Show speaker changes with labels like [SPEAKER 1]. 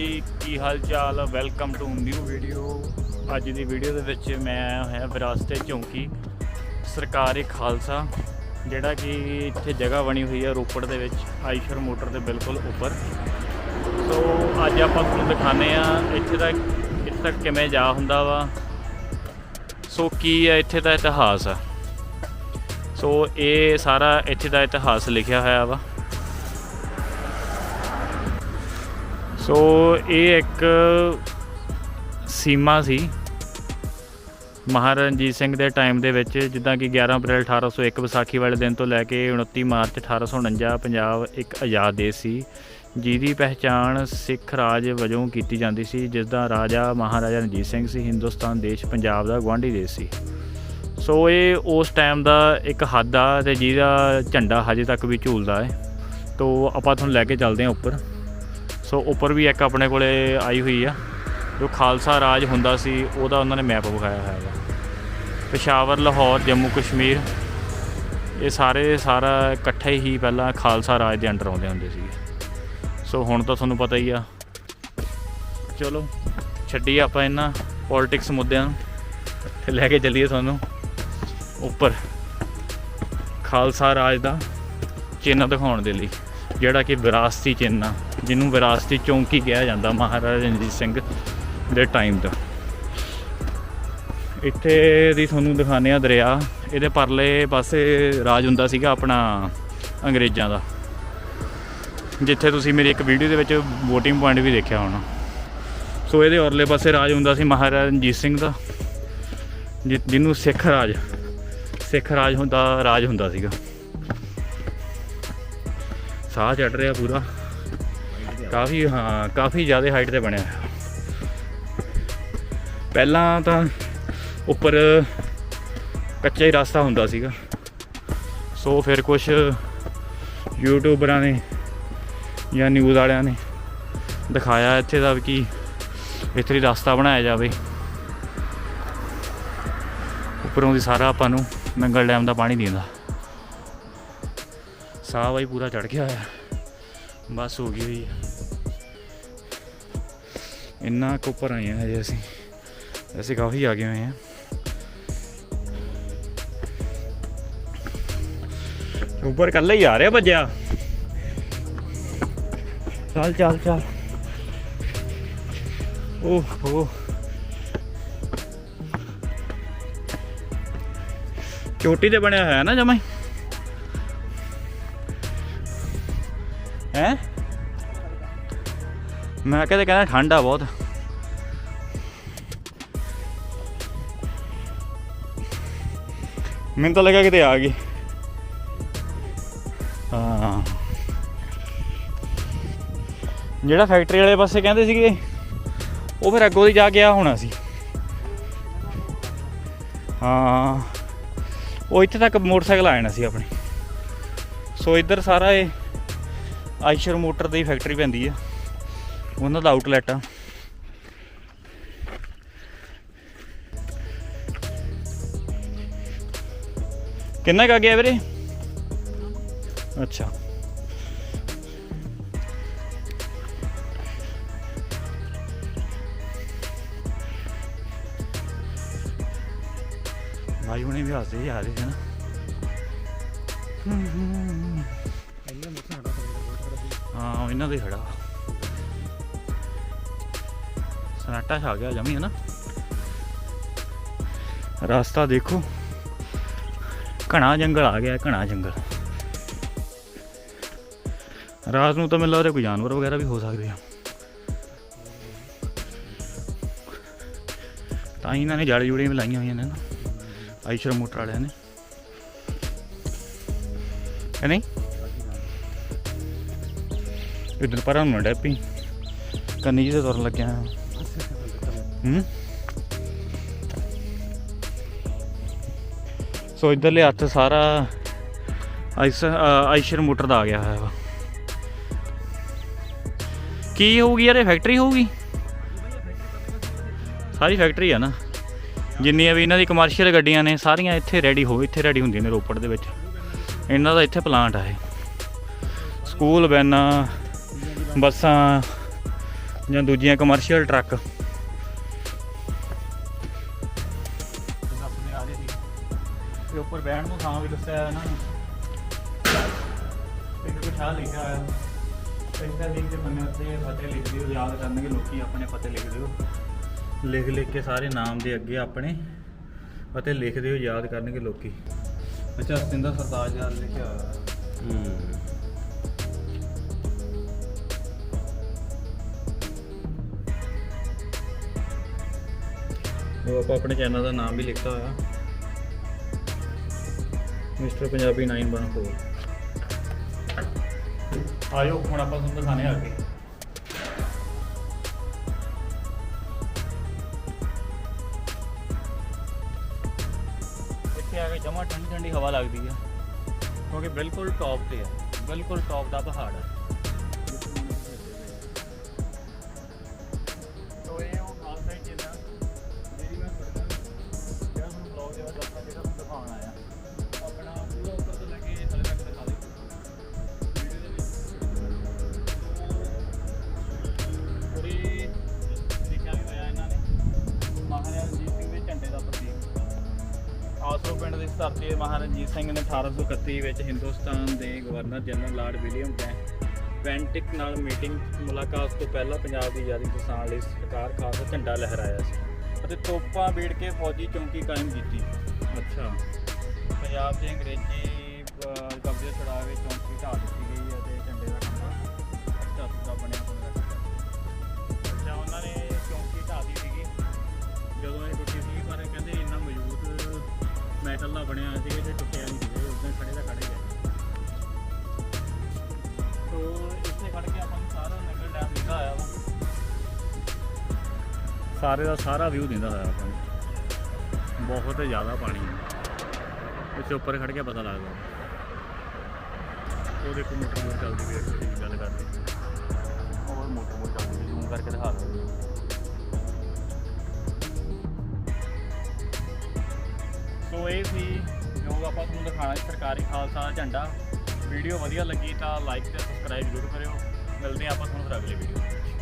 [SPEAKER 1] ਜੀ, ਕੀ ਹਾਲ ਚਾਲ welcome to new video ਅੱਜ ਦੀ ਵੀਡੀਓ ਦੇ ਵਿੱਚ ਮੈਂ ਆਇਆ ਹੋਇਆ ਵਿਰਾਸਤੇ ਚੌਂਕੀ, ਸਰਕਾਰੀ ਖਾਲਸਾ, ਜਿਹੜਾ ਕਿ ਇੱਥੇ ਜਗ੍ਹਾ ਬਣੀ ਹੋਈ ਹੈ ਰੋਪੜ ਦੇ ਵਿੱਚ, ਆਈਸ਼ਰ ਮੋਟਰ ਦੇ ਬਿਲਕੁਲ ਉੱਪਰ। ਸੋ ਅੱਜ ਆਪਾਂ ਤੁਹਾਨੂੰ ਦਿਖਾਣੇ ਆ ਇੱਥੇ ਦਾ, ਇੱਥੇ ਤੱਕ ਕਿਵੇਂ ਜਾ ਹੁੰਦਾ ਵਾ। ਸੋ ਕੀ ਹੈ ਇੱਥੇ ਦਾ ਇਤਿਹਾਸ? ਆ ਸੋ ਇਹ ਸਾਰਾ ਇੱਥੇ ਦਾ ਇਤਿਹਾਸ ਲਿਖਿਆ ਹੋਇਆ ਵਾ। ਸੋ ਇਹ ਇੱਕ ਸੀਮਾ ਸੀ ਮਹਾਰਾਜਾ ਰਣਜੀਤ ਸਿੰਘ ਦੇ ਟਾਈਮ ਦੇ ਵਿੱਚ, ਜਿੱਦਾਂ ਕਿ 11 ਅਪ੍ਰੈਲ 1801 ਵਿਸਾਖੀ ਵਾਲੇ ਦਿਨ ਤੋਂ ਲੈ ਕੇ 29 ਮਾਰਚ 1849 ਪੰਜਾਬ ਇੱਕ ਆਜ਼ਾਦ ਦੇਸ਼ ਸੀ, ਜਿਹਦੀ ਪਹਿਚਾਣ ਸਿੱਖ ਰਾਜ ਵਜੋਂ ਕੀਤੀ ਜਾਂਦੀ ਸੀ ਜਿਸ ਦਾ ਰਾਜਾ ਮਹਾਰਾਜਾ ਰਣਜੀਤ ਸਿੰਘ ਸੀ, ਹਿੰਦੁਸਤਾਨ ਦੇਸ਼ ਪੰਜਾਬ ਦਾ ਗਵਾਂਢੀ ਦੇਸ਼ ਸੀ। ਸੋ ਇਹ ਉਸ ਟਾਈਮ ਦਾ ਇੱਕ ਹੱਦ ਆ ਤੇ ਜਿਹਦਾ ਝੰਡਾ ਹਜੇ ਤੱਕ ਵੀ ਝੂਲਦਾ ਹੈ। ਤੋ ਆਪਾਂ ਤੁਹਾਨੂੰ ਲੈ ਕੇ ਚੱਲਦੇ ਹਾਂ ਉੱਪਰ। ਸੋ ਉੱਪਰ ਵੀ ਇੱਕ ਆਪਣੇ ਕੋਲੇ ਆਈ ਹੋਈ ਆ। ਜੋ ਖਾਲਸਾ ਰਾਜ ਹੁੰਦਾ ਸੀ, ਉਹਦਾ ਉਹਨਾਂ ਨੇ ਮੈਪ ਵਿਖਾਇਆ ਹੋਇਆ ਹੈ ਪਸ਼ਾਵਰ, ਲਾਹੌਰ, ਜੰਮੂ, ਕਸ਼ਮੀਰ, ਇਹ ਸਾਰੇ ਸਾਰਾ ਇਕੱਠੇ ਹੀ ਪਹਿਲਾਂ ਖਾਲਸਾ ਰਾਜ ਦੇ ਅੰਡਰ ਆਉਂਦੇ ਹੁੰਦੇ ਸੀ ਸੋ ਹੁਣ ਤਾਂ ਤੁਹਾਨੂੰ ਪਤਾ ਹੀ ਆ। ਚਲੋ, ਛੱਡੀਏ ਆਪਾਂ ਇਹਨਾਂ ਪੋਲਿਟਿਕਸ ਮੁੱਦਿਆਂ ਨੂੰ ਤੇ ਲੈ ਕੇ ਚੱਲੀਏ ਤੁਹਾਨੂੰ ਉੱਪਰ। ਖਾਲਸਾ ਰਾਜ ਦਾ ਚਿੰਨ੍ਹ ਦਿਖਾਉਣ ਦੇ ਲਈ, ਜਿਹੜਾ ਕਿ ਵਿਰਾਸਤੀ ਚਿੰਨ੍ਹ ਆ। ਜਿਹਨੂੰ ਵਿਰਾਸਤੀ ਚੌਂਕੀ ਕਿਹਾ ਜਾਂਦਾ ਮਹਾਰਾਜਾ ਰਣਜੀਤ ਸਿੰਘ ਦੇ ਟਾਈਮ ਦਾ ਇੱਥੇ ਦੀ ਤੁਹਾਨੂੰ ਦਿਖਾਉਂਦੇ ਆ ਦਰਿਆ। ਇਹਦੇ ਪਰਲੇ ਪਾਸੇ ਰਾਜ ਹੁੰਦਾ ਸੀਗਾ ਆਪਣਾ ਅੰਗਰੇਜ਼ਾਂ ਦਾ। ਜਿੱਥੇ ਤੁਸੀਂ ਮੇਰੀ ਇੱਕ ਵੀਡੀਓ ਦੇ ਵਿੱਚ ਵੋਟਿੰਗ ਪੁਆਇੰਟ ਵੀ ਦੇਖਿਆ ਹੋਣਾ। ਸੋ ਇਹਦੇ ਔਰਲੇ ਪਾਸੇ ਰਾਜ ਹੁੰਦਾ ਸੀ ਮਹਾਰਾਜਾ ਰਣਜੀਤ ਸਿੰਘ ਦਾ, ਜਿ- ਜਿਹਨੂੰ ਸਿੱਖ ਰਾਜ ਸਿੱਖ ਰਾਜ ਹੁੰਦਾ ਰਾਜ ਹੁੰਦਾ ਸੀਗਾ। ਸਾਹ ਚੜ ਰਿਹਾ ਪੂਰਾ। ਕਾਫੀ, ਹਾਂ, ਕਾਫੀ ਜ਼ਿਆਦਾ ਹਾਈਟ ਤੇ ਬਣਿਆ ਹੋਇਆ। ਪਹਿਲਾਂ ਤਾਂ ਉੱਪਰ ਕੱਚਾ ਹੀ ਰਸਤਾ ਹੁੰਦਾ ਸੀਗਾ। ਸੋ ਫਿਰ ਕੁਝ ਯੂਟਿਊਬਰਾਂ ਨੇ ਜਾਂ ਨਿਊਜ਼ ਵਾਲਿਆਂ ਨੇ ਦਿਖਾਇਆ ਇੱਥੇ ਦਾ ਵੀ ਕਿ ਇੱਥੇ ਰਸਤਾ ਬਣਾਇਆ ਜਾਵੇ। ਉੱਪਰੋਂ ਦੀ ਸਾਰਾ ਆਪਾਂ ਨੂੰ ਨੰਗਲ ਡੈਮ ਦਾ ਪਾਣੀ ਦਿੰਦਾ। ਸਾਹ ਬਾਈ ਪੂਰਾ ਚੜ ਗਿਆ ਹੋਇਆ। ਬਸ ਹੋ ਗਈ ਹੋਈ ਹੈ ਇੰਨਾ ਕੁ ਉੱਪਰ ਆਏ ਹਾਂ ਹਜੇ ਅਸੀਂ। ਅਸੀਂ ਕਾਫੀ ਆ ਗਏ ਹੋਏ ਹਾਂ ਉੱਪਰ ਇਕੱਲਾ ਹੀ ਆ ਰਿਹਾ ਭੱਜਿਆ। ਚੱਲ ਚੱਲ ਚੱਲ। ਓਹੋ। ਚੋਟੀ ਤੇ ਬਣਿਆ ਹੋਇਆ ਨਾ ਜਮਾਈ ਹੈ? ਮੈਂ ਕਹਿੰਦਾ ਕਹਿੰਦਾ ਠੰਡ ਆ ਬਹੁਤ। ਮੈਨੂੰ ਤਾਂ ਲੱਗਾ ਕਿਤੇ ਆ ਗਈ। ਹਾਂ। ਜਿਹੜਾ ਫੈਕਟਰੀ ਵਾਲੇ ਪਾਸੇ ਕਹਿੰਦੇ ਸੀਗੇ, ਉਹ ਫਿਰ ਅੱਗੋਂ ਦੀ ਜਾ ਕੇ ਆ ਹੋਣਾ ਸੀ। ਹਾਂ। ਉਹ ਇੱਥੇ ਤੱਕ ਮੋਟਰਸਾਈਕਲ ਆ ਜਾਣਾ ਸੀ ਆਪਣੇ। ਸੋ ਇੱਧਰ ਸਾਰਾ ਇਹ ਆਈਸ਼ਰ ਮੋਟਰ ਦੀ ਫੈਕਟਰੀ ਪੈਂਦੀ ਹੈ ਉਹਨਾਂ ਦਾ ਆਊਟਲੈਟ ਆ। ਕਿੰਨਾ ਕਾ ਗਿਆ ਵੀਰੇ? ਅੱਛਾ। ਭਾਈ ਹੁਣੇ ਵੀ ਹੱਸਦੇ ਜਾ ਰਹੇ ਸੀ ਨਾ। ਹਾਂ ਇਹਨਾਂ ਦੇ ਖੜਾ। ਸਨਾਟਾ ਛਾ ਗਿਆ ਜਮੀ ਹੈ ਨਾ ਰਸਤਾ ਦੇਖੋ। ਘਣਾ ਜੰਗਲ ਆ ਗਿਆ, ਘਣਾ ਜੰਗਲ। ਰਾਤ ਨੂੰ ਤਾਂ ਮੈਨੂੰ ਲੱਗ ਕੋਈ ਜਾਨਵਰ ਵਗੈਰਾ ਵੀ ਹੋ ਸਕਦੇ ਆ। ਤਾਂ ਹੀ ਇਹਨਾਂ ਨੇ ਜੜ ਜੁੜੀਆਂ ਵੀ ਲਾਈਆਂ ਹੋਈਆਂ ਨੇ ਨਾ, ਆਈਸ਼ਰ ਮੋਟਰ ਵਾਲਿਆਂ ਨੇ। ਹੈ ਨਹੀਂ? ਇਧਰ ਪਰਾਂ ਨੂੰ ਡੈਪੀ। ਕੰਨੀ ਜੀ ਜਿਹੇ ਤੁਰਨ ਲੱਗਿਆ। ਹੂੰ? ਸੋ ਇਧਰਲੇ ਹੱਥ ਸਾਰਾ ਆਈਸ ਆਈਸ਼ਰ ਮੋਟਰ ਦਾ ਆ ਗਿਆ ਹੋਇਆ ਵਾ। ਕੀ ਹੋਊਗੀ ਯਾਰ, ਇਹ ਫੈਕਟਰੀ ਹੋਊਗੀ? ਸਾਰੀ ਫੈਕਟਰੀ ਆ ਨਾ। ਜਿੰਨੀਆਂ ਵੀ ਇਹਨਾਂ ਦੀ ਕਮਰਸ਼ੀਅਲ ਗੱਡੀਆਂ ਨੇ, ਸਾਰੀਆਂ ਇੱਥੇ ਰੈਡੀ ਹੋ, ਇੱਥੇ ਰੈਡੀ ਹੁੰਦੀਆਂ ਨੇ ਰੋਪੜ ਦੇ ਵਿੱਚ। ਇਹਨਾਂ ਦਾ ਇੱਥੇ ਪਲਾਂਟ ਆ ਇਹ। ਸਕੂਲ ਵੈਨਾਂ ਬੱਸਾਂ ਜਾਂ ਦੂਜੀਆਂ ਕਮਰਸ਼ੀਅਲ ਟਰੱਕ ਉੱਪਰ ਬਹਿਣ ਨੂੰ ਥਾਂ ਵੀ ਦੱਸਿਆ ਹੋਇਆ ਇਹਨਾਂ ਨੇ। ਇੱਕ ਕੁਛ ਆ ਲਿਖਿਆ ਹੋਇਆ। ਪੈਸਾ ਲਿਖ ਕੇ ਬੰਨੇ ਉੱਤੇ ਫਤਿਹ ਲਿਖ ਦਿਓ ਯਾਦ ਕਰਨਗੇ ਲੋਕੀ ਆਪਣੇ ਫਤਿਹ ਲਿਖ ਦਿਓ ਲਿਖ ਲਿਖ ਕੇ ਸਾਰੇ ਨਾਮ ਦੇ ਅੱਗੇ ਆਪਣੇ ਅਤੇ ਲਿਖ ਦਿਓ ਯਾਦ ਕਰਨਗੇ ਲੋਕੀ। ਅੱਛਾ, ਸਤਿੰਦਰ ਸਰਤਾਜ ਯਾਰ ਲਿਖਿਆ ਹੋਇਆ। ਉਹ ਆਪਾਂ ਆਪਣੇ ਚੈਨਲ ਦਾ ਨਾਮ ਵੀ ਲਿਖਤਾ ਹੋਇਆ। ਮਿਸਟਰ ਪੰਜਾਬੀ 914 ਆਇਓ, ਹੁਣ ਆਪਾਂ ਤੁਹਾਨੂੰ ਦਿਖਾਣੇ ਆ ਅੱਗੇ। ਇੱਥੇ ਆ ਕੇ ਜਮਾ ਠੰਡੀ ਠੰਡੀ ਹਵਾ ਲੱਗਦੀ ਆ, ਕਿਉਂਕਿ ਬਿਲਕੁਲ ਟੌਪ ਤੇ ਆ, ਬਿਲਕੁਲ ਟੌਪ ਦਾ ਪਹਾੜ ਆ। ਆਸਰੋ ਪਿੰਡ ਦੀ ਧਰਤੀ ਤੇ ਮਹਾਰਾਜਾ ਰਣਜੀਤ ਸਿੰਘ ਨੇ 1831 ਵਿੱਚ ਹਿੰਦੁਸਤਾਨ ਦੇ ਗਵਰਨਰ ਜਨਰਲ ਲਾਰਡ ਵਿਲੀਅਮ ਬੈਂ ਬੈਂਟਿਕ ਨਾਲ ਮੀਟਿੰਗ ਮੁਲਾਕਾਤ ਤੋਂ ਪਹਿਲਾਂ ਪੰਜਾਬ ਦੀ ਆਜ਼ਾਦੀ ਦਿਸਾਉਣ ਲਈ ਸਰਕਾਰ ਖਾਲਸਾ ਝੰਡਾ ਲਹਿਰਾਇਆ ਸੀ ਅਤੇ ਤੋਪਾਂ ਬੀੜ ਕੇ ਫੌਜੀ ਚੌਂਕੀ ਕਾਇਮ ਕੀਤੀ। ਅੱਛਾ। ਪੰਜਾਬ ਦੇ ਅੰਗਰੇਜ਼ੀ ਕਬਜ਼ੇ ਕੇ ਚੌਂਕੀ ਢਾਹ ਦਿੱਤੀ ਗਈ ਅਤੇ ਝੰਡੇ ਦਾ ਖੰਭਾ ਧਰਤ ਦਾ ਬਣਿਆ ਹੋਇਆ ਅੱਛਾ ਉਹਨਾਂ ਨੇ ਚੌਂਕੀ ਢਾਹਤੀ ਸੀਗੀ। ਜਦੋਂ ਇਹ ਦਾ ਬਣਿਆ ਸੀ ਤੇ ਟੁੱਟਿਆ ਨਹੀਂ ਸੀ ਉਦੋਂ ਖੜੇ ਦਾ ਖੜੇ ਗਏ ਤੋ ਇੱਥੇ ਖੜ ਕੇ ਆਪਾਂ ਨੂੰ ਸਾਰਾ ਨਗਰ ਡੈਮ ਦਿਖਾ ਆਇਆ ਵਾ। ਸਾਰੇ ਦਾ ਸਾਰਾ ਵਿਊ ਦਿੰਦਾ ਹੋਇਆ ਆਪਾਂ ਨੂੰ। ਬਹੁਤ ਜ਼ਿਆਦਾ ਪਾਣੀ ਹੈ ਇੱਥੇ ਉੱਪਰ ਖੜ ਕੇ ਪਤਾ ਲੱਗਦਾ। ਉਹ ਦੇਖੋ ਮੋਟਰ ਮੋਟਰ ਚੱਲਦੀ ਵੀ ਗੱਲ ਕਰਦੇ ਉਹ ਮੋਟਰ ਮੋਟਰ ਚੱਲਦੀ ਜ਼ੂਮ ਕਰਕੇ ਦਿਖਾ ਦਿੰਦੇ ਸੋ ਇਹ ਸੀ, ਜੋ ਆਪਾਂ ਤੁਹਾਨੂੰ ਦਿਖਾਣਾ ਸਰਕਾਰੀ ਖਾਲਸਾ ਝੰਡਾ। ਵੀਡੀਓ ਵਧੀਆ ਲੱਗੀ ਤਾਂ ਲਾਈਕ ਤੇ ਸਬਸਕ੍ਰਾਈਬ ਜ਼ਰੂਰ ਕਰਿਓ। ਮਿਲਦੇ ਆਪਾਂ ਤੁਹਾਨੂੰ ਫਿਰ ਅਗਲੀ ਵੀਡੀਓ